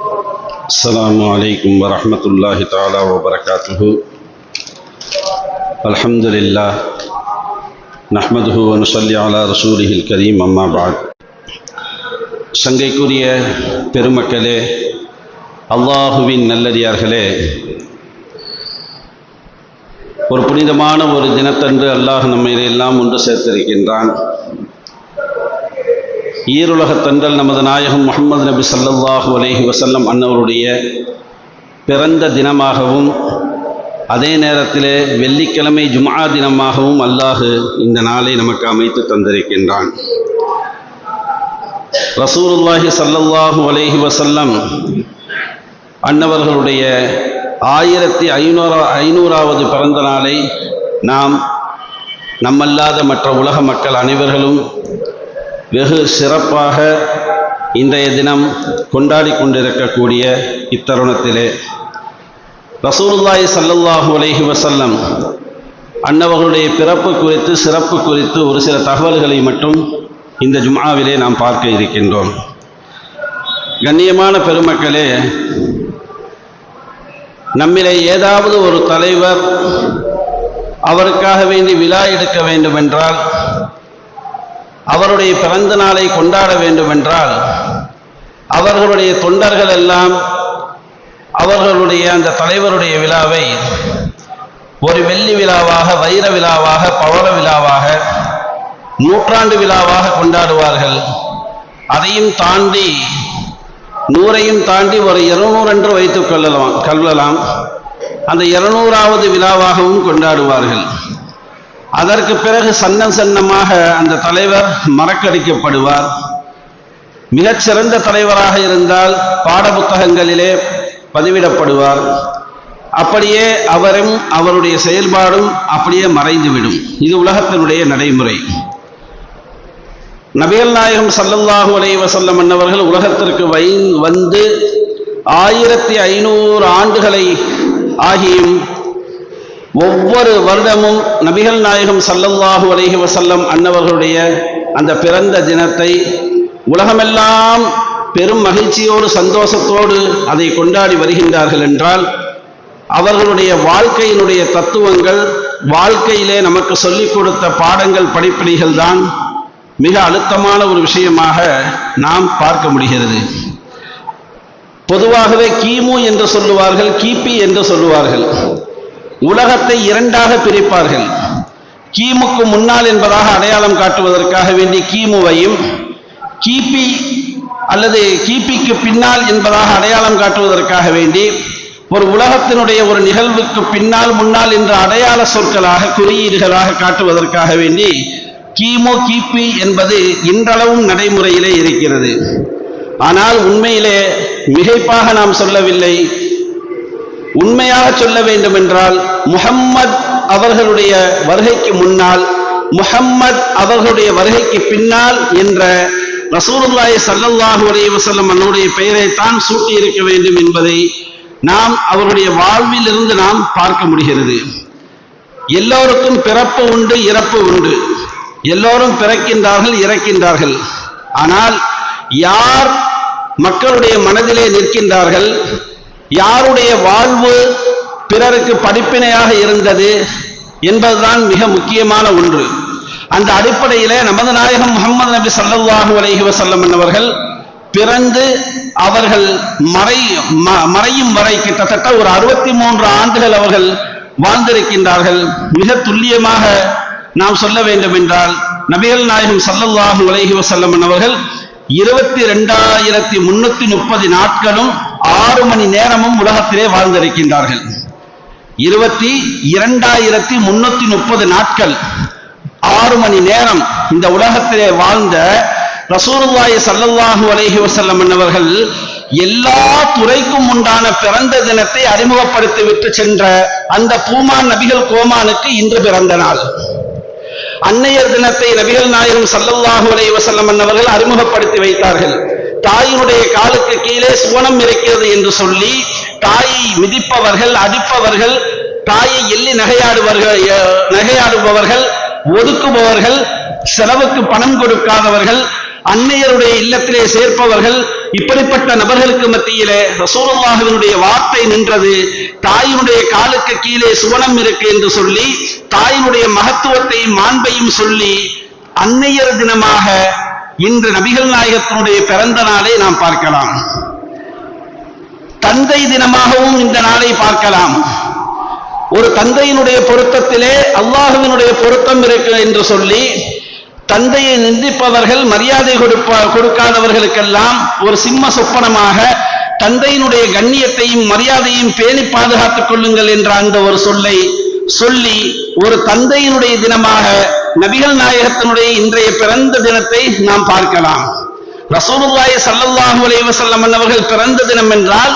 السلام عليكم ورحمة الله تعالى وبركاته الحمد لله نحمده ونصلي على رسوله الكريم أما بعد சங்கைக்குரிய பெருமக்களே அல்லாஹுவின் நல்லடியார்களே ஒரு புனிதமான ஒரு தினத்தன்று அல்லாஹ் நம்மை எல்லாம் ஒன்று சேர்த்திருக்கின்றான் ஈருலகத்தன்றல் நமது நாயகம் முகமது நபி ஸல்லல்லாஹு அலைஹி வசல்லம் அன்னவருடைய பிறந்த தினமாகவும் அதே நேரத்திலே வெள்ளிக்கிழமை ஜுமா தினமாகவும் அல்லாஹு இந்த நாளை நமக்கு அமைத்து தந்திருக்கின்றான். ரசூருல்லாஹி ஸல்லல்லாஹு அலைஹி வசல்லம் அன்னவர்களுடைய ஆயிரத்தி ஐநூறா ஐநூறாவது பிறந்த நாளை நாம் நம்மல்லாத மற்ற உலக மக்கள் அனைவர்களும் வெகு சிறப்பாக இன்றைய தினம் கொண்டாடி கொண்டிருக்கக்கூடிய இத்தருணத்திலே ரசூலுல்லாய் ஸல்லல்லாஹு அலஹி வசல்லம் அன்னவர்களுடைய பிறப்பு குறித்து சிறப்பு குறித்து ஒரு சில தகவல்களை மட்டும் இந்த ஜும்ஆவிலே நாம் பார்க்க இருக்கின்றோம். கண்ணியமான பெருமக்களே நம்மிலே ஏதாவது ஒரு தலைவர் அவருக்காக வேண்டி விழா எடுக்க வேண்டுமென்றால் அவருடைய பிறந்த நாளை கொண்டாட வேண்டுமென்றால் அவர்களுடைய தொண்டர்கள் எல்லாம் அவர்களுடைய அந்த தலைவருடைய விழாவை ஒரு வெள்ளி விழாவாக வைர விழாவாக பவள விழாவாக நூற்றாண்டு விழாவாக கொண்டாடுவார்கள். அதையும் தாண்டி நூறையும் தாண்டி ஒரு இருநூறு என்று வைத்துக் கொள்ளலாம் கொள்ளலாம் அந்த இருநூறாவது விழாவாகவும் கொண்டாடுவார்கள். அதற்கு பிறகு சன்னம் சன்னமாக அந்த தலைவர் மறக்கடிக்கப்படுவார். மிகச்சிறந்த தலைவராக இருந்தால் பாடப்புத்தகங்களிலே பதிவிடப்படுவார். அப்படியே அவரும் அவருடைய செயல்பாடும் அப்படியே மறைந்துவிடும். இது உலகத்தினுடைய நடைமுறை. நபிகள் நாயகம் சல்லல்லாஹு அலைஹி வஸல்லம் என்னவர்கள் உலகத்திற்கு வை வந்து ஆயிரத்தி ஐநூறு ஆண்டுகளை ஆகியும் ஒவ்வொரு வருடமும் நபிகள் நாயகம் சல்லல்லாஹு அலைஹி வசல்லம் அன்னவர்களுடைய அந்த பிறந்த தினத்தை உலகமெல்லாம் பெரும் மகிழ்ச்சியோடு சந்தோஷத்தோடு அதை கொண்டாடி வருகின்றார்கள் என்றால் அவர்களுடைய வாழ்க்கையினுடைய தத்துவங்கள் வாழ்க்கையிலே நமக்கு சொல்லிக் கொடுத்த பாடங்கள் படிப்பினைகள் தான் மிக அழுத்தமான ஒரு விஷயமாக நாம் பார்க்க முடிகிறது. பொதுவாகவே கிமு என்று சொல்லுவார்கள் கிபி என்று சொல்லுவார்கள். உலகத்தை இரண்டாக பிரிப்பார்கள். கீமுக்கு முன்னால் என்பதாக அடையாளம் காட்டுவதற்காக வேண்டி கீமுவையும் கிபி அல்லது கிபிக்கு பின்னால் என்பதாக அடையாளம் காட்டுவதற்காக வேண்டி ஒரு உலகத்தினுடைய ஒரு நிகழ்வுக்கு பின்னால் முன்னால் என்ற அடையாள சொற்களாக குறியீடுகளாக காட்டுவதற்காக வேண்டி கிமு கிபி என்பது இன்றளவும் நடைமுறையிலே இருக்கிறது. ஆனால் உண்மையிலே மிகைப்பாக நாம் சொல்லவில்லை. உண்மையாக சொல்ல வேண்டும் என்றால் முஹம்மத் அவர்களுடைய வருகைக்கு முன்னால் முஹம்மத் அவர்களுடைய வருகைக்கு பின்னால் என்ற ரசூலுல்லாஹி சல்லல்லாஹு அலைய வசல்லம் அவருடைய பெயரை தான் சூட்டி இருக்க வேண்டும் என்பதை நாம் அவருடைய வாழ்வில் இருந்து நாம் பார்க்க முடிகிறது. எல்லோருக்கும் பிறப்பு உண்டு இறப்பு உண்டு. எல்லோரும் பிறக்கின்றார்கள் இறக்கின்றார்கள். ஆனால் யார் மக்களுடைய மனதிலே நிற்கின்றார்கள்? யாருடைய வாழ்வு பிறருக்கு படிப்பினையாக இருந்தது என்பதுதான் மிக முக்கியமான ஒன்று. அந்த அடிப்படையிலே நமது நாயகம் முகமது நபி சல்லல்லாஹு அலஹி வசல்லம் என்பவர்கள் பிறந்து அவர்கள் மறை மறையும் வரை கிட்டத்தட்ட ஒரு அறுபத்தி மூன்று ஆண்டுகள் அவர்கள் வாழ்ந்திருக்கின்றார்கள். மிக துல்லியமாக நாம் சொல்ல வேண்டும் என்றால் நபிகள் நாயகம் சல்லல்லாஹு அலஹி வசல்லம் என்பவர்கள் இருபத்தி ரெண்டாயிரத்தி முன்னூத்தி முப்பது நாட்களும் ஆறு மணி நேரமும் உலகத்திலே வாழ்ந்திருக்கின்றார்கள். இருபத்தி இரண்டாயிரத்தி முன்னூத்தி முப்பது நாட்கள் ஆறு மணி நேரம் இந்த உலகத்திலே வாழ்ந்த ரசூலுல்லாஹி சல்லல்லாஹு அலஹி வசல்லம் என்னவர்கள் எல்லா துறைக்கும் உண்டான பிறந்த தினத்தை அறிமுகப்படுத்தி விட்டு சென்ற அந்த பூமான் நபிகள் கோமானுக்கு இன்று பிறந்த நாள். அன்னையர் தினத்தை நபிகள் நாயகம் சல்லல்லாஹு அலைஹி வஸல்லம் அவர்கள் அறிமுகப்படுத்தி வைத்தார்கள். தாயினுடைய காலுக்கு கீழே சுவனம் இருக்கிறது என்று சொல்லி தாயை மிதிப்பவர்கள் அடிப்பவர்கள் தாயை எள்ளி நகையாடுவர்கள் நகையாடுபவர்கள் ஒதுக்குபவர்கள் செலவுக்கு பணம் கொடுக்காதவர்கள் அன்னையருடைய இல்லத்திலே சேர்ப்பவர்கள் இப்படிப்பட்ட நபர்களுக்கு மத்தியிலே ரசூலுல்லாஹினுடைய வார்த்தை நின்றது. தாயினுடைய காலுக்கு கீழே சுவனம் இருக்கு என்று சொல்லி தாயினுடைய மகத்துவத்தையும் மாண்பையும் சொல்லி அன்னையர் தினமாக இன்று நபிகள் நாயகத்தினுடைய பிறந்த நாளை நாம் பார்க்கலாம். தந்தை தினமாகவும் இந்த நாளை பார்க்கலாம். ஒரு தந்தையினுடைய பொருத்தத்திலே அல்லாஹுவினுடைய பொருத்தம் இருக்கு என்று சொல்லி தந்தையை நிந்திப்பவர்கள் மரியாதை கொடுப்ப கொடுக்காதவர்களுக்கெல்லாம் ஒரு சிம்ம சொப்பனமாக தந்தையினுடைய கண்ணியத்தையும் மரியாதையும் பேணி பாதுகாத்துக் கொள்ளுங்கள் என்ற அந்த ஒரு சொல்லை சொல்லி ஒரு தந்தையினுடைய தினமாக நபிகள் நாயகத்தினுடைய இன்றைய பிறந்த தினத்தை நாம் பார்க்கலாம். ரசூலுல்லாய் சல்லல்லாஹு அலைவசல்லம் அவர்கள் பிறந்த தினம் என்றால்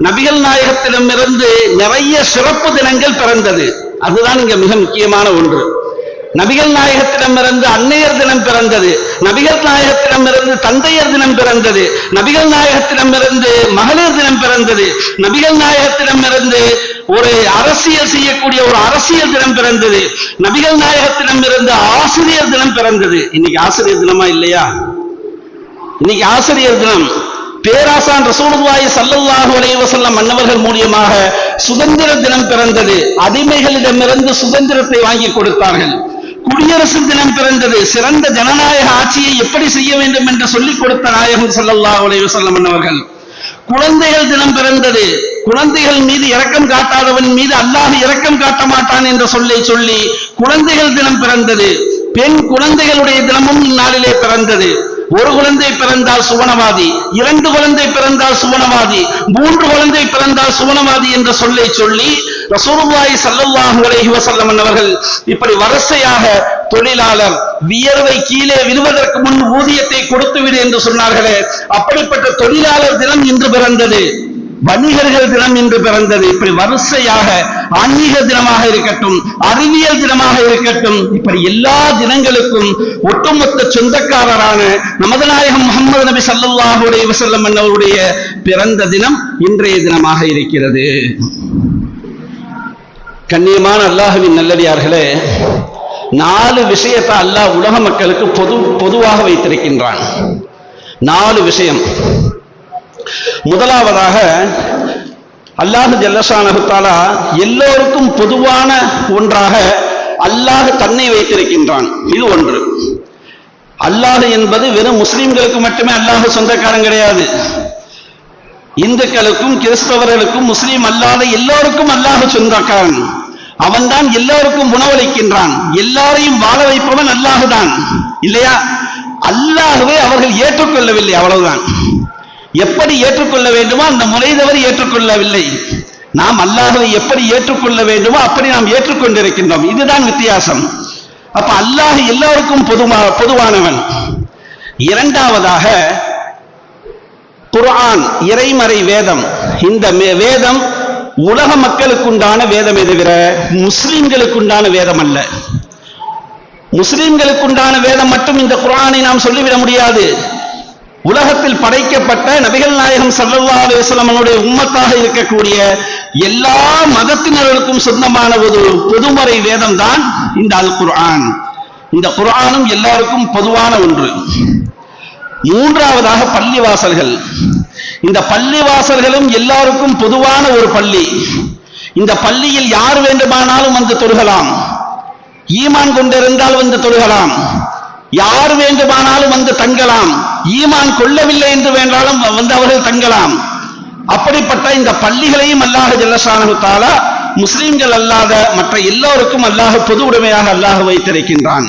நபிகள் நாயகத்திடமிருந்து நிறைய சிறப்பு தினங்கள் பிறந்தது. அதுதான் இங்க மிக முக்கியமான ஒன்று. நபிகள் நாயகத்திடமிருந்து அன்னையர் தினம் பிறந்தது. நபிகள் நாயகத்திடமிருந்து தந்தையர் தினம் பிறந்தது. நபிகள் நாயகத்திடமிருந்து மகளிர் தினம் பிறந்தது. நபிகள் நாயகத்திடமிருந்து ஒரு அரசியல் செய்யக்கூடிய ஒரு அரசியல் தினம் பிறந்தது. நபிகள் நாயகத்திடமிருந்து ஆசிரியர் தினம் பிறந்தது. இன்னைக்கு ஆசிரியர் தினமா இல்லையா? இன்னைக்கு ஆசிரியர் தினம். பேராசான் ரசூலுல்லாஹி சல்லல்லாஹு அலைஹி வஸல்லம் மன்னவர்கள் மூலியமாக சுதந்திர தினம் பிறந்தது. அடிமைகளிடமிருந்து சுதந்திரத்தை வாங்கி கொடுத்தார்கள். குடியரசு தினம் பிறந்தது. சிறந்த ஜனநாயக ஆட்சியை எப்படி செய்ய வேண்டும் என்று சொல்லிக் கொடுத்த நாயகம் சல்லல்லாஹு அலைஹி வஸல்லம் மன்னவர்கள் குழந்தைகள் தினம் பிறந்தது. குழந்தைகள் மீது இரக்கம் காட்டாதவன் மீது அல்லாஹ் இரக்கம் காட்ட மாட்டான் என்ற சொல்லை சொல்லி குழந்தைகள் தினம் பிறந்தது. பெண் குழந்தைகளுடைய தினமும் இந்நாளிலே பிறந்தது. ஒரு குழந்தை பிறந்தால் சுவனவாதி இரண்டு குழந்தை பிறந்தால் சுவனவாதி மூன்று குழந்தை பிறந்தால் சுவனவாதி என்ற சொல்லை சொல்லி ரசூலுல்லாஹி ஸல்லல்லாஹு அலைஹி வஸல்லம் அவர்கள் இப்படி வரிசையாக தொழிலாளர் வியர்வை கீழே விழுவதற்கு முன் ஊதியத்தை கொடுத்துவிடு என்று சொன்னார்களே. அப்படிப்பட்ட தொழிலாளர் தினம் இன்று பிறந்தது. வணிகர்கள் தினம் இன்று பிறந்தது. இப்படி வரிசையாக ஆன்மீக தினமாக இருக்கட்டும் அறிவியல் தினமாக இருக்கட்டும் இப்படி எல்லா தினங்களுக்கும் ஒட்டுமொத்த சொந்தக்காரரான நமது நாயகம் முகமது நபி சல்லாஹுடைய வசல்லம் வஸல்லம் அவருடைய பிறந்த தினம் இன்றைய தினமாக இருக்கிறது. கண்ணியமான அல்லாஹுவின் நல்லடியார்களே நாலு விஷயத்தை அல்லாஹ் உலக மக்களுக்கு பொது பொதுவாக வைத்திருக்கின்றான். நாலு விஷயம். முதலாவதாக அல்லாஹு ஜல்லசானகுத்தாலா எல்லோருக்கும் பொதுவான ஒன்றாக அல்லாஹ் தன்னை வைத்திருக்கின்றான். இது ஒன்று. அல்லாஹ் என்பது வெறும் முஸ்லிம்களுக்கு மட்டுமே அல்லாஹ் சொந்தக்காரன் கிடையாது. இந்துக்களுக்கும் கிறிஸ்தவர்களுக்கும் முஸ்லீம் அல்லாத எல்லோருக்கும் அல்லாஹ் சொந்தக்காரன். அவன்தான் எல்லோருக்கும் உணவளிக்கின்றான். எல்லாரையும் வாழ வைப்பவன் அல்லாஹுதான். இல்லையா? அல்லாகவே அவர்கள் ஏற்றுக்கொள்ளவில்லை அவ்வளவுதான். எப்படி ஏற்றுக்கொள்ள வேண்டுமோ அந்த முறை ஏற்றுக்கொள்ளவில்லை. நாம் அல்லாஹவை எப்படி ஏற்றுக்கொள்ள வேண்டுமோ அப்படி நாம் ஏற்றுக்கொண்டிருக்கின்றோம். இதுதான் வித்தியாசம். அப்ப அல்லாஹ் எல்லோருக்கும் பொதுமா பொதுவானவன். இரண்டாவதாக குர்ஆன் இறைமறை வேதம். இந்த மே- வேதம் உலக மக்களுக்குண்டான வேதமே தவிர முஸ்லிம்களுக்குண்டான வேதம் அல்ல. முஸ்லிம்களுக்குண்டான வேதம் மட்டும் இந்த குரானை நாம் சொல்லிவிட முடியாது. உலகத்தில் படைக்கப்பட்ட நபிகள் நாயகம் ஸல்லல்லாஹு அலுவலமனுடைய உம்மத்தாக இருக்கக்கூடிய எல்லா மதத்தினர்களுக்கும் சொந்தமான ஒரு பொதுமறை வேதம் தான் இந்த அல் குர்ஆன். இந்த குர்ஆனும் எல்லாருக்கும் பொதுவான ஒன்று. மூன்றாவதாக பள்ளிவாசல்கள். இந்த பள்ளிவாசல்களும் எல்லாருக்கும் பொதுவான ஒரு பள்ளி. இந்த பள்ளியில் யார் வேண்டுமானாலும் வந்து தொழுகலாம். ஈமான் கொண்டிருந்தால் வந்து தொழுகலாம். யார் வேண்டுமானாலும் வந்து தங்கலாம். ஈமான் கொள்ளவில்லை என்று வேண்டாலும் வந்து அவர்கள் தங்கலாம். அப்படிப்பட்ட இந்த பள்ளிகளையும் அல்லாஹ் ஜல்லஷானு தாலா முஸ்லிம்கள் அல்லாத மற்ற எல்லோருக்கும் அல்லாஹ் பொது உடைமையாக அல்லாஹ் வைத்திருக்கின்றான்.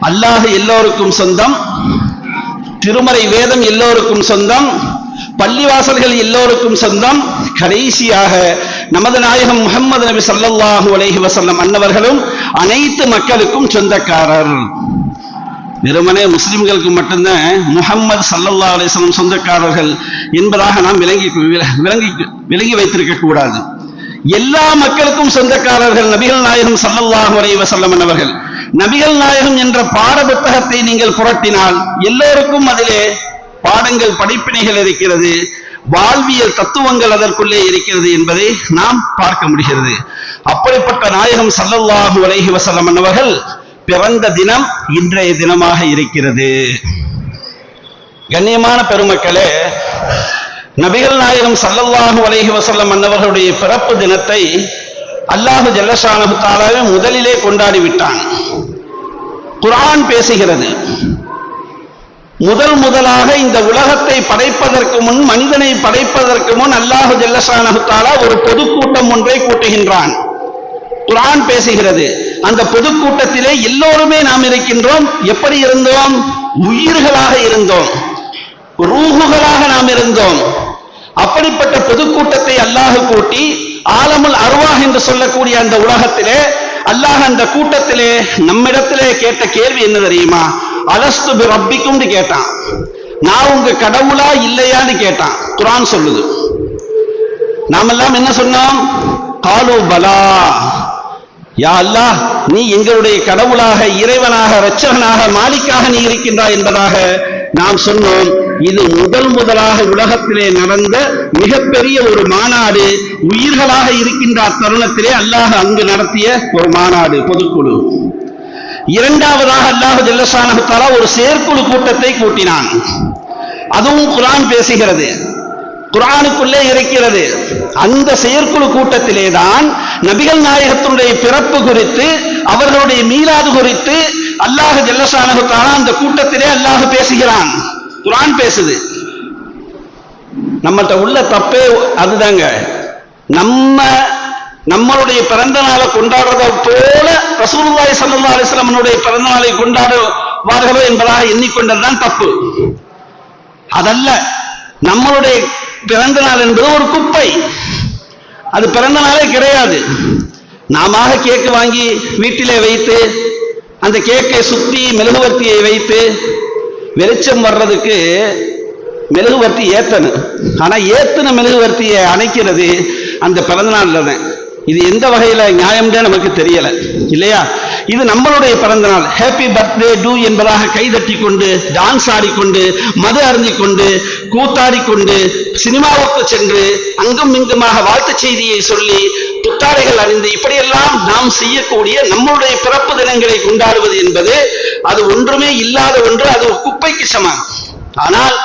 அல்லாஹ் எல்லோருக்கும் சொந்தம். திருமறை வேதம் எல்லோருக்கும் சொந்தம் பள்ளிவாசல்கள் எல்லோருக்கும் சொந்தம். கடைசியாக நமது நாயகம் முகமது நபி ஸல்லல்லாஹு அலஹி வசல்லம் அன்னவர்களும் அனைத்து மக்களுக்கும் சொந்தக்காரர். வெறுமனே முஸ்லிம்களுக்கு மட்டும்தான் முகம்மது சல்லல்லா அலிஸ்லம் சொந்தக்காரர்கள் என்பதாக நாம் விளங்கி விளங்கி விளங்கி வைத்திருக்க கூடாது எல்லா மக்களுக்கும் சொந்தக்காரர்கள் நபிகள் நாயகம் ஸல்லல்லாஹு அலைஹி வஸல்லம் அவர்கள் நபிகள் நாயகம் என்ற பாட புத்தகத்தை நீங்கள் புரட்டினால் எல்லோருக்கும் அதிலே பாடங்கள் படிப்பினைகள் இருக்கிறது. வாழ்வியல் தத்துவங்கள் அதற்குள்ளே இருக்கிறது என்பதை நாம் பார்க்க முடிகிறது. அப்படிப்பட்ட நாயகம் சல்லல்லாஹு அலைஹி வஸல்லம் என்பவர்கள் பிறந்த தினம் இன்றைய தினமாக இருக்கிறது. கண்ணியமான பெருமக்களே நபிகள் நாயகம் சல்லல்லாஹு அலைஹி வசல்லம் அன்னவர்களுடைய பிறப்பு தினத்தை அல்லாஹு ஜல்லஷானஹு தாலாவே முதலிலே கொண்டாடி விட்டான். குரான் பேசுகிறது. முதல் முதலாக இந்த உலகத்தை படைப்பதற்கு முன் மனிதனை படைப்பதற்கு முன் அல்லாஹு ஜல்லஷானஹு தாலா ஒரு பொதுக்கூட்டம் ஒன்றை கூட்டுகின்றான். குரான் பேசுகிறது. அந்த பொதுக்கூட்டத்திலே எல்லோருமே நாம் இருக்கின்றோம். எப்படி இருந்தோம்? உயிர்களாக இருந்தோம். ரூகுகளாக நாம் இருந்தோம். அப்படிப்பட்ட பொதுக்கூட்டத்தை அல்லாஹ் கூட்டி ஆலமுல் அருவாஹ் என்று சொல்லக்கூடிய அந்த உலகத்திலே அல்லாஹ் அந்த கூட்டத்திலே நம்மிடத்திலே கேட்ட கேள்வி என்ன தெரியுமா? அலஸ்து ரப்பிக்கும்னு கேட்டான். நான் உங்க கடவுளா இல்லையான்னு கேட்டான். குரான் சொல்லுது. நாமெல்லாம் என்ன சொன்னோம்? காலு பலா. யா அல்லாஹ் நீ எங்களுடைய கடவுளாக இறைவனாக இரட்சகனாக மாலிக்காக நீ இருக்கின்றாய் என்பதாக நாம் சொன்னோம். இது முதல் முதலாக உலகத்திலே நடந்த மிகப்பெரிய ஒரு மாநாடு. உயிர்களாக இருக்கின்ற அத்தருணத்திலே அல்லாஹ் அங்கு நடத்திய ஒரு மாநாடு பொதுக்குழு. இரண்டாவதாக அல்லாஹ் ஜல்லஷானஹு ஒரு செயற்குழு கூட்டத்தை கூட்டினான். அதுவும் குரான் பேசுகிறது. குரானுக்குள்ளே இருக்கிறது. அந்த செயற்குழு கூட்டத்திலே தான் நபிகள் நாயகத்தினுடைய பிறப்பு குறித்து அவர்களுடைய மீலாது குறித்து அல்லாஹ் ஜல்லஷானஹு அந்த கூட்டத்திலே அல்லாஹ் பேசுகிறான். குரான் பேசுது. நம்மகிட்ட உள்ள தப்பே அதுதாங்க. நம்ம நம்மளுடைய பிறந்த நாளை கொண்டாடுறத போல ரசூலுல்லாஹி சல்லா அலிஸ்லாமனுடைய பிறந்த நாளை கொண்டாடுவார்களோ என்பதாக எண்ணிக்கொண்டதுதான் தப்பு. அதல்ல நம்மளுடைய பிறந்த நாள் என்பது ஒரு குப்பை. அது பிறந்த நாளே கிடையாது. நாம கேக்கு வாங்கி வீட்டிலே வைத்து அந்த கேக்கை சுத்தி மெழுகுவர்த்தியை வைத்து வெளிச்சம் வர்றதுக்கு மெழுகுவர்த்தி ஏத்தணும். ஆனா ஏத்துன மெழுகுவர்த்தியை அணைக்கிறது அந்த பிறந்தநாள்ல தான் இது எந்த வகையில நியாயம்னு நமக்கு தெரியல. இல்லையா? இது நம்மளுடைய பிறந்த நாள். ஹாப்பி பர்த்டே டூ என்பதாக கைதட்டி கொண்டு டான்ஸ் ஆடிக்கொண்டு மது அருந்திக்கொண்டு கொண்டு கொண்டு சினிமாவுக்கு சென்று அங்கும் இங்குமாக வாழ்த்து செய்தியை சொல்லி புத்தாடைகள் அணிந்து இப்படியெல்லாம் நாம் செய்யக்கூடிய நம்மளுடைய பிறப்பு தினங்களை கொண்டாடுவது என்பது அது ஒன்றுமே இல்லாத ஒன்று அது ஒரு குப்பைக்கு சமம். ஆனால்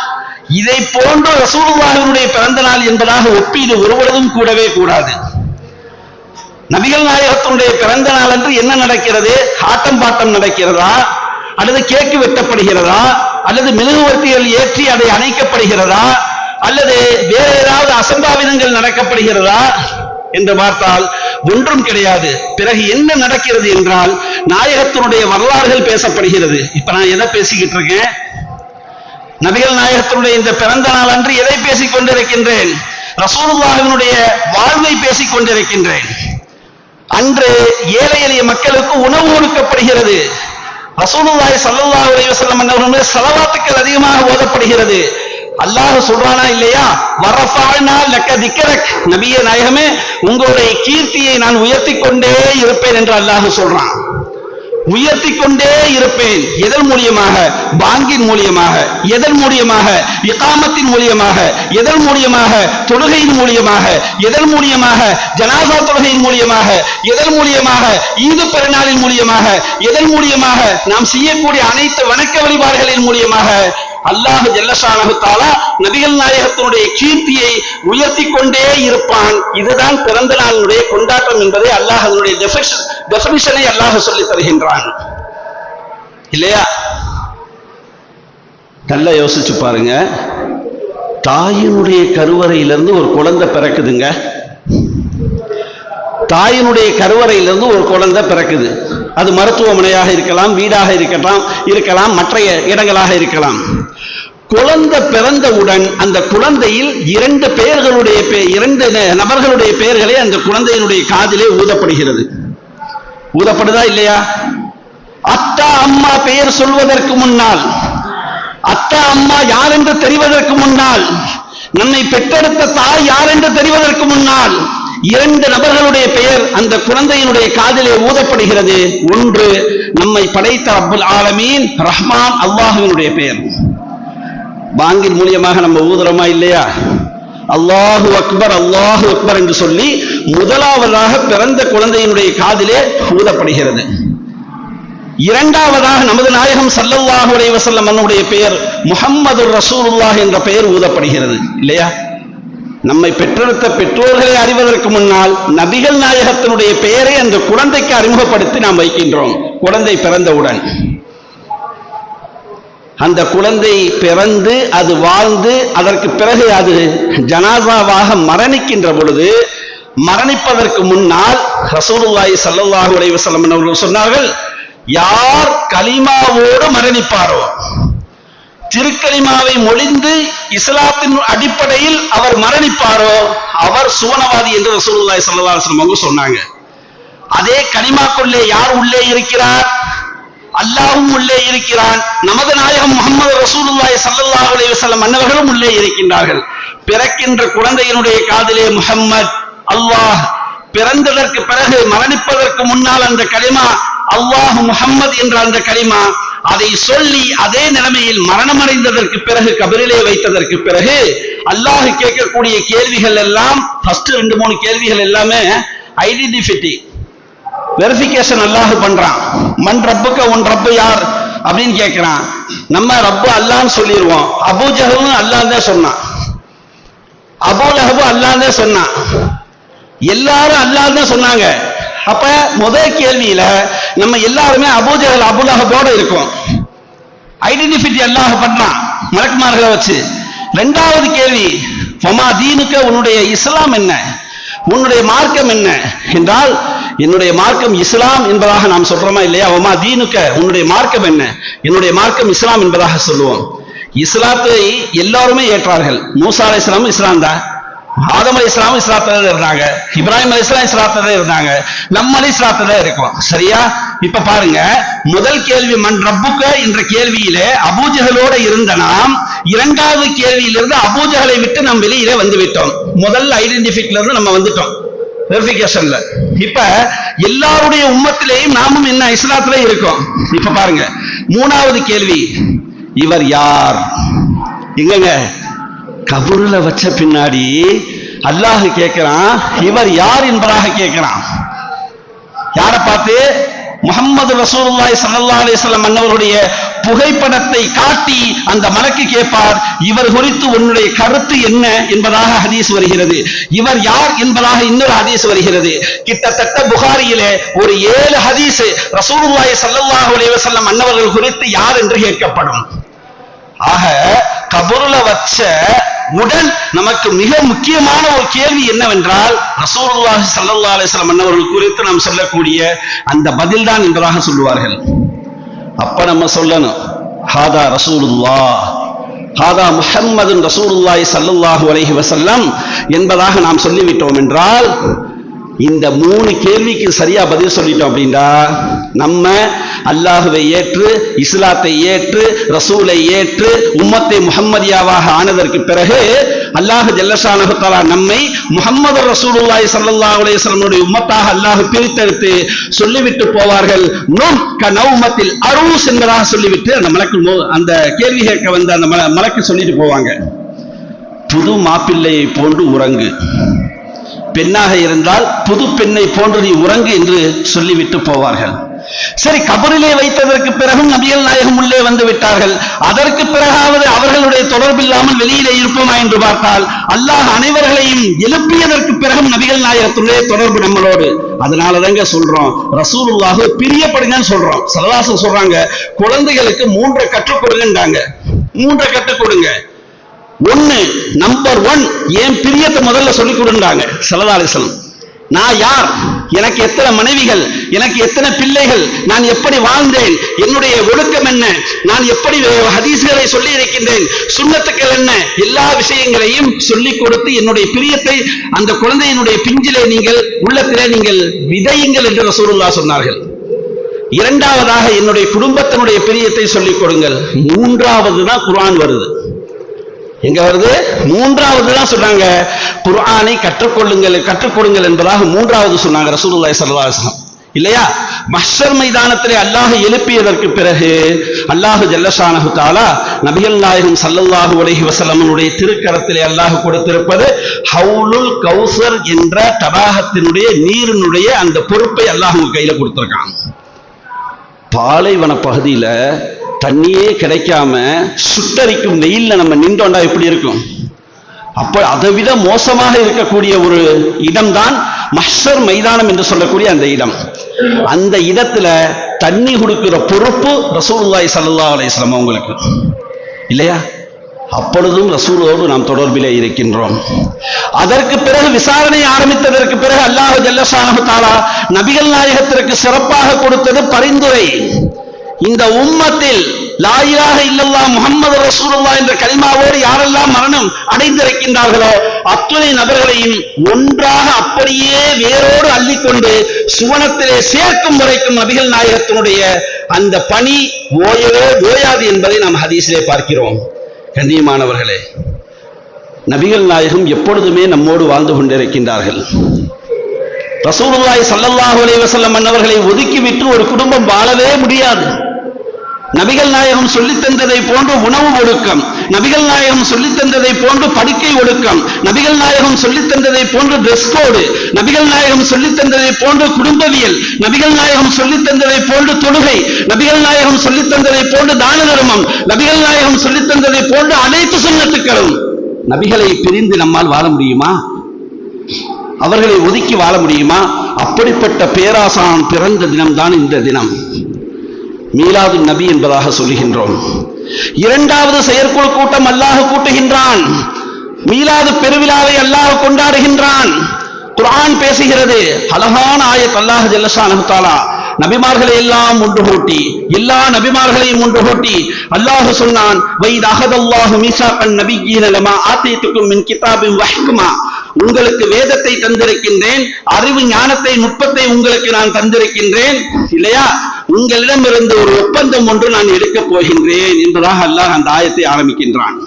இதை போன்ற ரசூலுல்லாஹினுடைய பிறந்த நாள் என்பதாக ஒப்பீடு ஒருவரதும் கூடவே கூடாது. நபிகள் நாயகத்தினுடைய பிறந்த நாள் அன்று என்ன நடக்கிறது? ஆட்டம் பாட்டம் நடக்கிறதா? அல்லது கேக்கு வெட்டப்படுகிறதா? அல்லது மெழுகுவர்த்திகள் ஏற்றி அதை அணைக்கப்படுகிறதா? அல்லது வேற ஏதாவது அசம்பாவிதங்கள் நடக்கப்படுகிறதா? என்று பார்த்தால் ஒன்றும் கிடையாது. பிறகு என்ன நடக்கிறது என்றால் நாயகத்தினுடைய வரலாறுகள் பேசப்படுகிறது. இப்ப நான் எதை பேசிக்கிட்டு இருக்கேன்? நபிகள் நாயகத்தினுடைய இந்த பிறந்த நாள் அன்று எதை பேசிக் கொண்டிருக்கின்றேன் ரசூலுல்லாஹினுடைய வாழ்வை பேசிக் கொண்டிருக்கின்றேன் அன்று ஏழை எளிய மக்களுக்கு உணவு கொடுக்கப்படுகிறது. ரசூலுல்லாஹி ஸல்லல்லாஹு அலைஹி வஸல்லம் அவர்களுடைய செலவாத்துக்கள் அதிகமாக ஓதப்படுகிறது. அல்லாஹ் சொல்றானா இல்லையா? வரஃபானா லக்க திக்கரக் நபிய நாயகமே உங்களுடைய கீர்த்தியை நான் உயர்த்தி கொண்டே இருப்பேன் என்று அல்லாஹ் சொல்றான். உயர்த்தி கொண்டே இருப்பேன். எதன் மூலியமாக? பாங்கின் மூலியமாக. எதன் மூலியமாக? இகாமத்தின் மூலியமாக. எதன் மூலியமாக? தொழுகையின் மூலியமாக. எதன் மூலியமாக? ஜனாசா தொழுகையின் மூலியமாக. எதன் மூலியமாக? ஈது பெருநாளின் மூலியமாக. எதன் மூலியமாக? நாம் செய்யக்கூடிய அனைத்து வணக்க வழிபாடுகளின் மூலியமாக. அல்லாஹ் ஜல்லஷானஹு நபிகள் நாயகத்தினுடைய கீர்த்தியை உயர்த்தி கொண்டே இருப்பான். இதுதான் பிறந்த நாளினுடைய கொண்டாட்டம் என்பதை அல்லாஹ் அதனுடைய டெபினிஷனை அல்லாஹ் சொல்லி தருகின்றான். இல்லையா? நல்லா யோசிச்சு பாருங்க. தாயினுடைய கருவறையிலிருந்து ஒரு குழந்தை பிறக்குதுங்க. தாயினுடைய கருவறையிலிருந்து ஒரு குழந்தை பிறக்குது. அது மருத்துவமனையாக இருக்கலாம் வீடாக இருக்கலாம் இருக்கலாம் மற்ற இடங்களாக இருக்கலாம். குழந்தை பிறந்தவுடன் அந்த குழந்தையில் இரண்டு பெயர்களுடைய இரண்டு நபர்களுடைய பெயர்களே அந்த குழந்தையினுடைய காதிலே ஊதப்படுகிறது. ஊதப்படுதா இல்லையா? அத்தா அம்மா பெயர் சொல்வதற்கு முன்னால் அத்தா அம்மா யார் என்று தெரிவதற்கு முன்னால் நம்மை பெற்றெடுத்த தாய் யார் என்று தெரிவதற்கு முன்னால் இரண்டு நபர்களுடைய பெயர் அந்த குழந்தையினுடைய காதிலே ஊதப்படுகிறது. ஒன்று நம்மை படைத்த அப்துல் ஆலமீன் ரஹ்மான் அல்லாஹுவினுடைய பெயர். பாங்கின் மூலியமாக நம்ம ஊதுறோமா இல்லையா? அல்லாஹு அக்பர் அல்லாஹு அக்பர் என்று சொல்லி முதலாவதாக பிறந்த குழந்தையினுடைய காதிலே ஊதப்படுகிறது. இரண்டாவதாக நமது நாயகம் சல்லல்லாஹு அலைவசல்லம் வஸல்லம் அன்னுடைய பெயர் முகம்மது ரசூலுல்லாஹ் என்ற பெயர் ஊதப்படுகிறது. இல்லையா? நம்மை பெற்றெடுத்த பெற்றோர்களை அறிவதற்கு முன்னால் நபிகள் நாயகத்தினுடைய பெயரை அந்த குழந்தைக்கு அறிமுகப்படுத்தி நாம் வைக்கின்றோம். குழந்தை பிறந்தவுடன். அந்த குழந்தை பிறந்து அது வாழ்ந்து அதற்கு பிறகு அது ஜனாசாவாக மரணிக்கின்ற பொழுது மரணிப்பதற்கு முன்னால் ரசூலுல்லாஹி ஸல்லல்லாஹு அலைவசல்லம் அவர்கள் சொன்னார்கள் யார் கலிமாவோடு மரணிப்பாரோ? திருக்கலிமாவை மொழிந்து இஸ்லாத்தின் அடிப்படையில் அவர் மரணிப்பாரோ? அவர் சுவனவாதி என்று ரசூலுல்லாய் ஸல்லல்லாஹு அவங்க சொன்னாங்க. அதே கனிமாக்குள்ளே யார் உள்ளே இருக்கிறார்? அல்லாவும் உள்ளே இருக்கிறான். நமது நாயகம் முகமது ரசூலுல்லாய் சல்லா அலைஹி வஸல்லம் அன்னவர்களும் உள்ளே இருக்கின்றார்கள். பிறக்கின்ற குழந்தையினுடைய காதலே முகம்மத் அல்லாஹ் பிறந்ததற்கு பிறகு மரணிப்பதற்கு முன்னால் அந்த களிமா அல்லாஹ் முகம்மது என்ற அந்த களிமா அதை சொல்லி அதே நிலைமையில் மரணமடைந்ததற்கு பிறகு கபிரிலே வைத்ததற்கு பிறகு அல்லாஹ் கேட்கக்கூடிய கேள்விகள் எல்லாம் ஃபர்ஸ்ட் ரெண்டு மூணு கேள்விகள் எல்லாமே ஐடென்டிஃபிட்டி வெரிஃபிகேஷன் அல்லாஹ் பண்றான். மண் ரப்புக்கு உன் ரப்பு யார் அப்படின்னு கேட்கிறான். நம்ம ரப்பு அல்லான்னு சொல்லிடுவோம். அபூ ஜஹலும் அல்லாஹ் தான் சொன்னான். அபூ லஹபு அல்லாஹ் தான் சொன்னான். எல்லாரும் அல்லாஹ் தான் சொன்னாங்க. அப்ப முதல் கேள்வியில நம்ம எல்லாருமே அபூஜகல் அபுலஹபோட இருக்கோம். ஐடென்டிஃபிட்டி அல்லாஹ் பண்றான் மலக்குமார்களை வச்சு. ரெண்டாவது கேள்வி ஃபமா தீனுக்க உன்னுடைய இஸ்லாம் என்ன? உன்னுடைய மார்க்கம் என்ன? என்றால் என்னுடைய மார்க்கம் இஸ்லாம் என்பதாக நாம் சொல்றோமா இல்லையா? ஒமா தீனுக்க உன்னுடைய மார்க்கம் என்ன? என்னுடைய மார்க்கம் இஸ்லாம் என்பதாக சொல்லுவோம். இஸ்லாத்தை எல்லாருமே ஏற்றார்கள். மூசா அலை இஸ்லாம் இஸ்லாம் தான் ஆதம் அலி இஸ்லாம் இஸ்லாத்துல இருந்தாங்க இப்ராஹிம் அலி இஸ்லாம் இஸ்லாத்துல இருந்தாங்க நம்ம அலி இஸ்லாத்துல இருக்கோம் சரியா? இப்ப பாருங்க முதல் கேள்வி மண் ரப்புக்க? என்ற கேள்வியிலே அபூஜகளோட இருந்த நாம் இரண்டாவது கேள்வியிலிருந்து அபூஜகளை விட்டு நாம் வெளியிலே வந்து விட்டோம். முதல் ஐடென்டிஃபிக்ல இருந்து நம்ம வந்துட்டோம். வெரிஃபிகேஷன்ல இப்ப எல்லாருடைய உம்மத்திலேயும் நாமும் என்ன இஸ்லாத்துல இருக்கோம். இப்ப பாருங்க மூணாவது கேள்வி இவர் யார்? எங்கங்க? கபூர்ல வச்ச பின்னாடி அல்லாஹ் கேட்கிறான் இவர் யார் என்பதாக கேட்கிறான் யாரை பார்த்து? முகமது ரசூல்லாய் சல்லா அலிஸ்லாம் வஸல்லம் புகைப்படத்தை காட்டி அந்த மலக்கு கேட்பார் இவர் குறித்து உன்னுடைய கருத்து என்ன என்பதாக ஹதீஸ் வருகிறது. இவர் யார் என்பதாக இன்னொரு ஹதீஸ் வருகிறது. கிட்டத்தட்ட புகாரியிலே ஒரு ஏழு ஹதீஸ் ரசூலுல்லாய் சல்லாஹ் அலைஹி அன்னவர்கள் குறித்து யார் என்று கேட்கப்படும். ஆக கபூர்ல வச்ச உடன் நமக்கு மிக முக்கியமான ஒரு கேள்வி என்னவென்றால் ரசூலுல்லாஹி சல்லா அலிஸ்லாம் அன்னவர்கள் குறித்து நாம் சொல்லக்கூடிய அந்த பதில் தான் என்பதாக சொல்லுவார்கள். அப்ப நம்ம சொல்லணும் ஹாதா ரசூலுல்லாஹ் ஹாதா முஹம்மது ரசூலுல்லாஹி சல்லுல்லாஹு அலஹி வசல்லம் என்பதாக நாம் சொல்லிவிட்டோம் என்றால் இந்த மூணு கேள்விக்கு சரியா பதில் சொல்லிட்டோம் அப்படின்னா நம்ம அல்லாஹுவை ஏற்று இஸ்லாத்தை ஏற்று ரசூலை ஏற்று உம்மத்தை முகம்மதியாவாக ஆனதற்கு பிறகு அல்லாஹ் ஜல்லஷானஹு நம்மை முகம்மது ரசூலுல்லாய் சல்லா அலைஹி உம்மத்தாக அல்லாஹ் பிரித்தெடுத்து சொல்லிவிட்டு போவார்கள். நும் க நௌமத்தில் அரூஸ் என்பதாக சொல்லிவிட்டு அந்த மலக்கு அந்த கேள்வி கேட்க வந்து அந்த மலக்கு சொல்லிட்டு போவாங்க. புது மாப்பிள்ளையை போன்று உறங்கு. பெண்ணாக இருந்தால் புது பெண்ணை போன்று நீ உறங்கு என்று சொல்லிவிட்டு போவார்கள். சரி கபரிலே வைத்ததற்கு பிறகும் நபிகள் நாயகம் உள்ளே வந்து விட்டார்கள். அதற்கு பிறகாவது அவர்களுடைய தொடர்பில்லாமல் வெளியிலே இருப்போமா என்று பார்த்தால் அல்லாஹ் அனைவர்களையும் எழுப்பியதற்கு பிறகும் நபிகள் நாயகத்துடைய தொடர்பு நம்மளோடு. அதனாலதாங்க சொல்றோம் ரசூலுல்லாஹு பிரியப்படுங்கன்னு சொல்றோம். சலவாசம் சொல்றாங்க குழந்தைகளுக்கு மூன்றை கற்றுக் கொடுங்கன்றாங்க. மூன்றை கற்றுக் கொடுங்க. ஒண்ணு நம்பர் ஒன் என் பிரியத்தை முதல்ல சொல்லி கொடுண்டாங்க சல்லல்லாஹு நான் யார்? எனக்கு எத்தனை மனைவிகள்? எனக்கு எத்தனை பிள்ளைகள்? நான் எப்படி வாழ்ந்தேன்? என்னுடைய ஒழுக்கம் என்ன? நான் எப்படி ஹதீஸ்களை சொல்லி இருக்கின்றேன்? சுண்ணத்துக்கள் என்ன? எல்லா விஷயங்களையும் சொல்லிக் கொடுத்து என்னுடைய பிரியத்தை அந்த குழந்தையினுடைய பிஞ்சிலே நீங்கள் உள்ளத்திலே நீங்கள் விதையுங்கள் என்று ரசூலுல்லாஹ் சொன்னார்கள். இரண்டாவதாக என்னுடைய குடும்பத்தினுடைய பிரியத்தை சொல்லிக் கொடுங்கள். மூன்றாவது தான் குரான் வருது. எங்க வருது? மூன்றாவது தான் சொன்னாங்க குர்ஆனை கற்றுக்கொள்ளுங்கள் கற்றுக்கொடுங்கள் என்பதாக மூன்றாவது சொன்னாங்க ரசூலுல்லாய் சல்லாஹம் இல்லையா? மஷர் மைதானத்திலே அல்லாஹ் எழுப்பியதற்கு பிறகு அல்லாஹ் ஜல்லஷானஹு தாலா நபிகள் நாயகம் சல்லல்லாஹு உலகி வசலமனுடைய திருக்கரத்திலே அல்லாஹ் கொடுத்திருப்பது ஹவுலுல் கௌசர் என்ற தடாகத்தினுடைய நீரினுடைய அந்த பொறுப்பை அல்லாஹ் உங்க கையில கொடுத்திருக்கான். பாலைவன பகுதியில தண்ணியே கிடைக்காம சுட்டரிக்கும் வெயில்ல நம்ம நின்றோண்டா எப்படி இருக்கும்? அப்ப அதை விட மோசமாக இருக்கக்கூடிய ஒரு இடம்தான் மஹ்ஷர் மைதானம் என்று சொல்லக்கூடிய அந்த இடம். அந்த இடத்துல தண்ணி கொடுக்கிற பொறுப்பு ரசூலுல்லாய் சல்லா அலையம் அவங்களுக்கு. இல்லையா? அப்பொழுதும் ரசூலோடு நாம் தொடர்பிலே இருக்கின்றோம். அதற்கு பிறகு விசாரணை ஆரம்பித்ததற்கு பிறகு அல்லாஹ் ஜல்லஷானஹு தாலா நபிகள் நாயகத்திற்கு சிறப்பாக கொடுத்தது பரிந்துரை. இந்த உம்மத்தில் லாயிலாக இல்லல்லா முகமது ரசூலுல்லா என்ற கலிமாவோடு யாரெல்லாம் மரணம் அடைந்திருக்கின்றார்களோ அத்துணை நபர்களையும் ஒன்றாக அப்படியே வேரோடு அள்ளிக்கொண்டு சுவனத்திலே சேர்க்கும் வரைக்கும் நபிகள் நாயகத்தினுடைய அந்த பணி ஓயவே ஓயாது என்பதை நாம் ஹதீஸிலே பார்க்கிறோம். கண்ணியமானவர்களே நபிகள் நாயகம் எப்பொழுதுமே நம்மோடு வாழ்ந்து கொண்டிருக்கின்றார்கள். ரசூலுல்லாய் சல்லல்லாஹு அலைவசல்லம் மன்னவர்களை ஒதுக்கிவிட்டு ஒரு குடும்பம் வாழவே முடியாது. நபிகள் நாயகம் சொல்லித் தந்ததை போன்று உணவு ஒழுக்கம் நபிகள் நாயகம் சொல்லித் தந்ததை போன்று படுக்கை ஒழுக்கம் நபிகள் நாயகம் சொல்லித் தந்ததை போன்று ட்ரெஸ் கோடு நபிகள் நாயகம் சொல்லித் தந்ததை போன்று குடும்பவியல். நபிகள் நாயகம் சொல்லித் தந்ததை போன்று தொழுகை. நபிகள் நாயகம் சொல்லித் தந்ததை போன்று தான தர்மம். நபிகள் நாயகம் சொல்லித் தந்ததை போன்று அனைத்து சுண்ணத்துக்களும். நபிகளை பிரிந்து நம்மால் வாழ முடியுமா? அவர்களை ஒதுக்கி வாழ முடியுமா? அப்படிப்பட்ட பேராசான் பிறந்த தினம்தான் இந்த தினம். மீலாது நபி என்பதாக சொல்லுகின்றோம். இரண்டாவது செயற்குழு கூட்டம் அல்லாஹ் கூட்டுகின்றான். மீலாது பெருவிழாவை அல்லாஹ் கொண்டாடுகின்றான். குரான் பேசுகிறது. அழகான ஆயத் அல்லாஹ் ஜல்லஷானஹு தஆலா நபிமார்களை எல்லாம் ஒன்று கூட்டி எல்லா நபிமார்களையும் ஒன்று கூட்டி அல்லாஹ் சொன்னான் வைத் அஹதல்லாஹு மீசாக்கன் நபியீன லமா ஆத்தீத்துக்கும் மின் கிதாபின் வஹ்குமா. உங்களுக்கு வேதத்தை தந்திருக்கின்றேன் அறிவு ஞானத்தை நுட்பத்தை உங்களுக்கு நான் தந்திருக்கின்றேன். இல்லையா? உங்களிடம் இருந்து ஒரு ஒப்பந்தம் ஒன்று நான் எடுக்கப் போகின்றேன் என்பதாக அல்லாஹ் அந்த ஆயத்தை ஆரம்பிக்கின்றான்.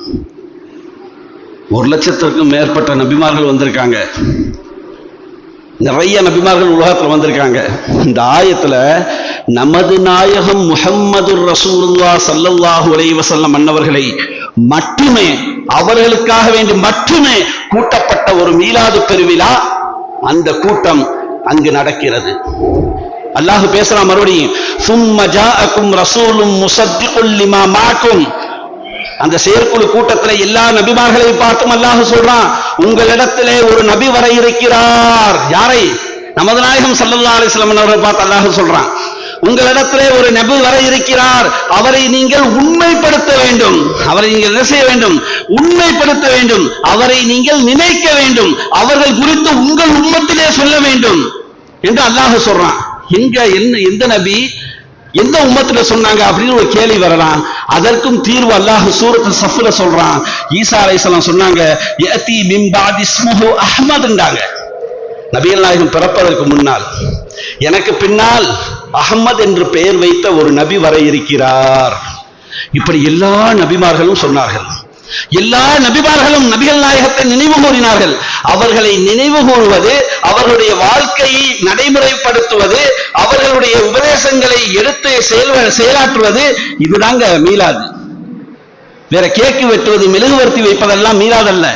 ஒரு லட்சத்திற்கும் மேற்பட்ட நபிமார்கள் வந்திருக்காங்க. நிறைய நபிமார்கள் உலகத்தில் வந்திருக்காங்க. இந்த ஆயத்துல நமது நாயகம் முஹம்மது ரசூலுல்லா சல்லல்லாஹு அலைஹி வஸல்லம் அன்னவர்களை மட்டுமே அவர்களுக்காக வேண்டி மட்டுமே கூட்டப்பட்ட ஒரு மீலாது பெருவிழா அந்த கூட்டம் அங்கு நடக்கிறது. அல்லாஹு பேசுறான் மறுபடியும் சும்ம ஜாஅக்கும் ரசூலும் முசத்திகுல் லிமா மாக்கும் அந்த செயற்குழு கூட்டத்துல எல்லா நபிமார்களையும் பார்த்தும் அல்லாஹ் சொல்றான் உங்களிடத்திலே ஒரு நபி வர இருக்கிறார். யாரை? நமது நாயகம் ஸல்லல்லாஹு அலிஸ்லாம் அவரை பார்த்து அல்லாஹ் சொல்றான் உங்களிடத்திலே ஒரு நபி வர இருக்கிறார். அவரை நீங்கள் உண்மைப்படுத்த வேண்டும். அவரை நீங்கள் என்ன செய்ய வேண்டும்? உண்மைப்படுத்த வேண்டும். அவரை நீங்கள் நினைக்க வேண்டும். அவர்கள் குறித்து உங்கள் உண்மத்திலே சொல்ல வேண்டும். என்று அல்லாஹ் சொல்றான். எங்க என்ன எந்த நபி எந்த உம்மத்துல சொன்னாங்க அப்படின்னு ஒரு கேள்வி வரலாம். அதற்கும் தீர்வு அல்லாஹ் சூரத்து சஃபுல சொல்றான். ஈசா அலைஹிஸ்ஸலாம் சொன்னாங்க யதி மிம்பாதி ஸ்முஹு அஹமதுண்டாங்க அஹ்மதுன்றாங்க. நபிகள் நாயகம் பிறப்பதற்கு முன்னால் எனக்கு பின்னால் அகமது என்று பெயர் வைத்த ஒரு நபி வர இருக்கிறார். இப்படி எல்லா நபிமார்களும் சொன்னார்கள். எல்லா நபிமார்களும் நபிகள் நாயகத்தை நினைவு கூறினார்கள். அவர்களை நினைவு கூறுவது அவர்களுடைய வாழ்க்கையை நடைமுறைப்படுத்துவது அவர்களுடைய உபதேசங்களை எடுத்து செயல் செயலாற்றுவது இதுதாங்க மீளாது வேற கேக்கு வெட்டுவது மெழுகுவர்த்தி வைப்பதெல்லாம் மீளாதல்ல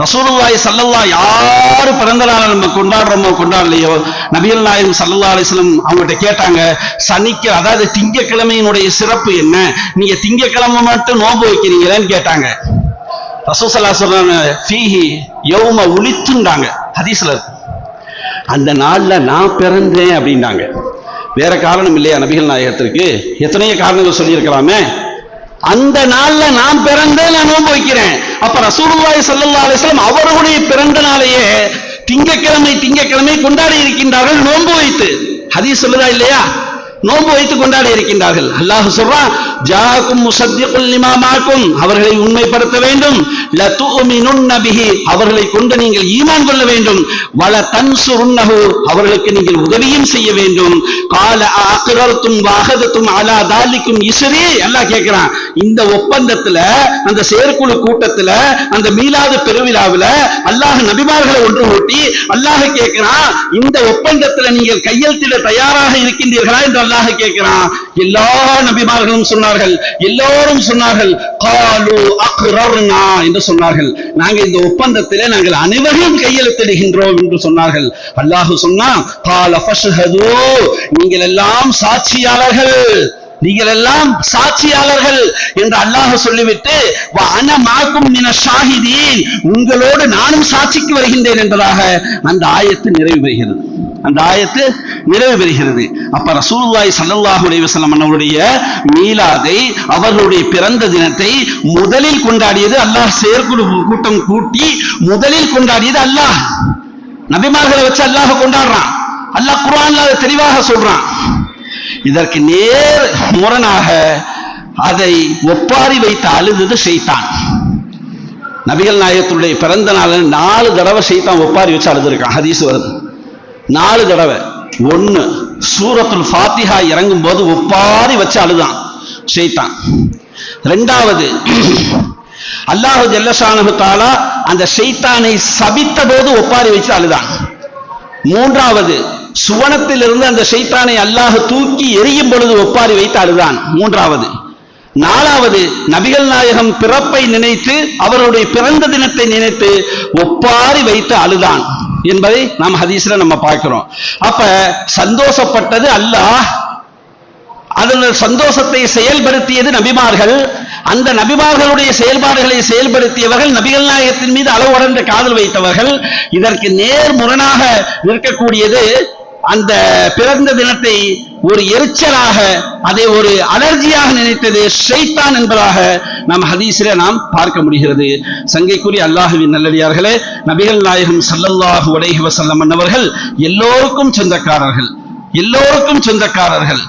ரசூலுல்லாய் சல்லல்லா யாரு பிறந்த நாள் நம்ம கொண்டாடுறோமோ கொண்டாடலையோ நபியல் நாயகம் ஸல்லல்லாஹு அலிஸ்லம் அவங்ககிட்ட கேட்டாங்க சனிக்கு அதாவது திங்கக்கிழமையினுடைய சிறப்பு என்ன? நீங்க திங்கக்கிழமை மட்டும் நோன்பு வைக்கிறீங்களேன்னு கேட்டாங்க. ரசூசல்லா சொல்றாங்க ஃபீஹி யௌம உளித்துண்டாங்க ஹதீஸ்ல இருக்கு. அந்த நாள்ல நான் பிறந்தேன் அப்படின்னாங்க. வேற காரணம் இல்லையா நபிகள் நாயகத்திற்கு? எத்தனையோ காரணங்கள் சொல்லியிருக்கலாமே. அந்த நாள்ல நான் பிறந்தே நான் நோன்பு வைக்கிறேன். அப்ப ரசூலுல்லாஹி சல்லா அலிஸ்லாம் அவருடைய அவர்களுடைய பிறந்த நாளையே திங்கக்கிழமை திங்கக்கிழமை கொண்டாடி இருக்கின்றார்கள் நோன்பு வைத்து. ஹதீஸ் சொல்லுதா இல்லையா? நோன்பு வைத்து கொண்டாடி இருக்கின்றார்கள். அல்லாஹ் சொல்றான் ஜாக்கும் முசத்திகுல் லிமா அவர்களை உண்மைப்படுத்த வேண்டும். லதுமினுன்ன பிஹி. அவர்களை கொண்டு நீங்கள் ஈமான் கொள்ள வேண்டும். வல தன்சுருன்னஹு. அவர்களுக்கு நீங்கள் உதவியும் செய்ய வேண்டும். கால அக்ரர்தும் வாகதத்தும் அலா தாலிக்கும் இஸ்ரி. எல்லாம் கேட்கிறான் இந்த ஒப்பந்தத்துல அந்த செயற்குழு கூட்டத்துல அந்த மீலாது பெருவிழாவில் அல்லாஹ் நபிமார்களை ஒன்று கூட்டி அல்லாஹ் கேட்கிறான் இந்த ஒப்பந்தத்துல நீங்கள் கையெழுத்திட தயாராக இருக்கின்றீர்களா என்று அல்லாஹ் கேட்கிறான் எல்லா நபிமார்களும் சொன்னார் சொன்னார்கள். எல்லாரும் சொன்னார்கள் காலு அக்ரர்னா என்று சொன்னார்கள். நாங்கள் இந்த ஒப்பந்தத்திலே நாங்கள் அனைவரும் கையெழுத்திடுகின்றோம் என்று சொன்னார்கள். அல்லாஹு சொன்னா கால ஃபஷ்ஹது நீங்கள் எல்லாம் சாட்சியாளர்கள் நீங்கள் எல்லாம் சாட்சியாளர்கள் என்று அல்லாஹ் சொல்லிவிட்டு உங்களோடு நானும் சாட்சிக்கு வருகின்றேன் என்பதாக அந்த ஆயத்து நிறைவு பெறுகிறது. அந்த ஆயத்து நிறைவு பெறுகிறது. அப்ப ரசூல்லாய் ஸல்லல்லாஹு அலைஹி அவருடைய மீலாதை அவர்களுடைய பிறந்த தினத்தை முதலில் கொண்டாடியது அல்லாஹ் செயற்குழு கூட்டம் கூட்டி முதலில் கொண்டாடியது அல்லாஹ். நபிமார்களை வச்சு அல்லாஹ் கொண்டாடுறான். அல்லாஹ் குரான் அதை தெளிவாக சொல்றான். இதற்கு நேர் முரணாக அதை ஒப்பாரி வைத்து அழுதது செய்தான் நபிகள் நாயகத்துடைய பிறந்த நாள் நாலு தடவை செய்தான் ஒப்பாரி வச்சு அழுதுருக்கான். ஹதீஸ் வருது. நாலு தடவை. ஒன்னு சூரத்துல் ஃபாத்திஹா இறங்கும் போது ஒப்பாரி வச்சு அழுதான் ஷைத்தான். ரெண்டாவது அல்லாஹு ஜல்லஷானு தாலா அந்த ஷெய்தானை சபித்த போது ஒப்பாரி வச்சு அழுதான். மூன்றாவது சுவனத்திலிருந்து அந்த ஷைத்தானை அல்லாஹ் தூக்கி எரியும் பொழுது ஒப்பாரி வைத்து அழுதான். மூன்றாவது நாலாவது நபிகள் நாயகம் பிறப்பை நினைத்து அவருடைய பிறந்த தினத்தை நினைத்து ஒப்பாரி வைத்து அழுதான். என்பதை நாம் ஹதீஸ்ல நம்ம பார்க்கிறோம். அப்ப சந்தோஷப்பட்டது அல்லாஹ் அதில் சந்தோஷத்தை செயல்படுத்தியது நபிமார்கள். அந்த நபிமார்களுடைய செயல்பாடுகளை செயல்படுத்தியவர்கள் நபிகள் நாயகத்தின் மீது அளவுடந்த காதல் வைத்தவர்கள். இதற்கு நேர் முரணாக நிற்கக்கூடியது அந்த பிறந்த தினத்தை ஒரு எரிச்சலாக அதை ஒரு அலர்ஜியாக நினைத்தது ஷைத்தான் என்பதாக நாம் ஹதீஸிலே நாம் பார்க்க முடிகிறது. சங்கைக்குரிய அல்லாஹுவின் நல்லடியார்களே நபிகள் நாயகம் சல்லல்லாஹு அலைஹி வசல்லம் அன்னவர்கள் எல்லோருக்கும் சொந்தக்காரர்கள். எல்லோருக்கும் சொந்தக்காரர்கள்.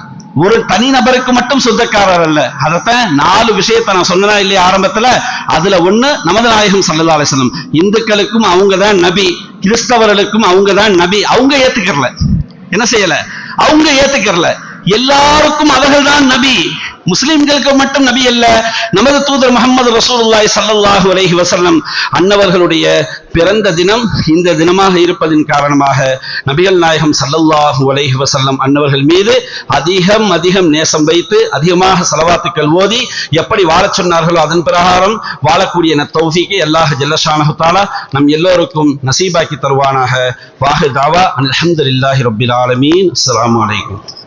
ஒரு தனி நபருக்கு மட்டும் சொந்தக்காரர் அல்ல. அதைத்தான் நாலு விஷயத்தை நான் சொன்னா இல்லையா ஆரம்பத்துல? அதுல ஒண்ணு நமது நாயகம் சல்லல்லா அலிஸ்லம் இந்துக்களுக்கும் அவங்க தான் நபி. கிறிஸ்தவர்களுக்கும் அவங்க தான் நபி. அவங்க ஏத்துக்கிறல. என்ன செய்யல? அவங்க ஏத்துக்கிறல. எல்லாருக்கும் அவர்கள் தான் நபி. முஸ்லிம்களுக்கு மட்டும் நபி அல்ல நமது தூதர் முகமது ரசூலுல்லாஹி சல்லாஹூ அலஹி வசல்லம் அன்னவர்களுடைய பிறந்த தினம் இந்த தினமாக இருப்பதின் காரணமாக நபிகள் நாயகம் ஸல்லல்லாஹு அலஹி வசல்லம் அன்னவர்கள் மீது அதிகம் அதிகம் நேசம் வைத்து அதிகமாக செலவாத்துக்கள் ஓதி எப்படி வாழச் சொன்னார்களோ அதன் பிரகாரம் வாழக்கூடிய தௌஃபீக்கை அல்லாஹ் ஜல்லஷானஹு நம் எல்லோருக்கும் நசீபாக்கி தருவானாக. வாஹு தாவா அலமது இல்லாஹி ரபில் ஆலமீன். அஸ்லாம் வலைக்கம்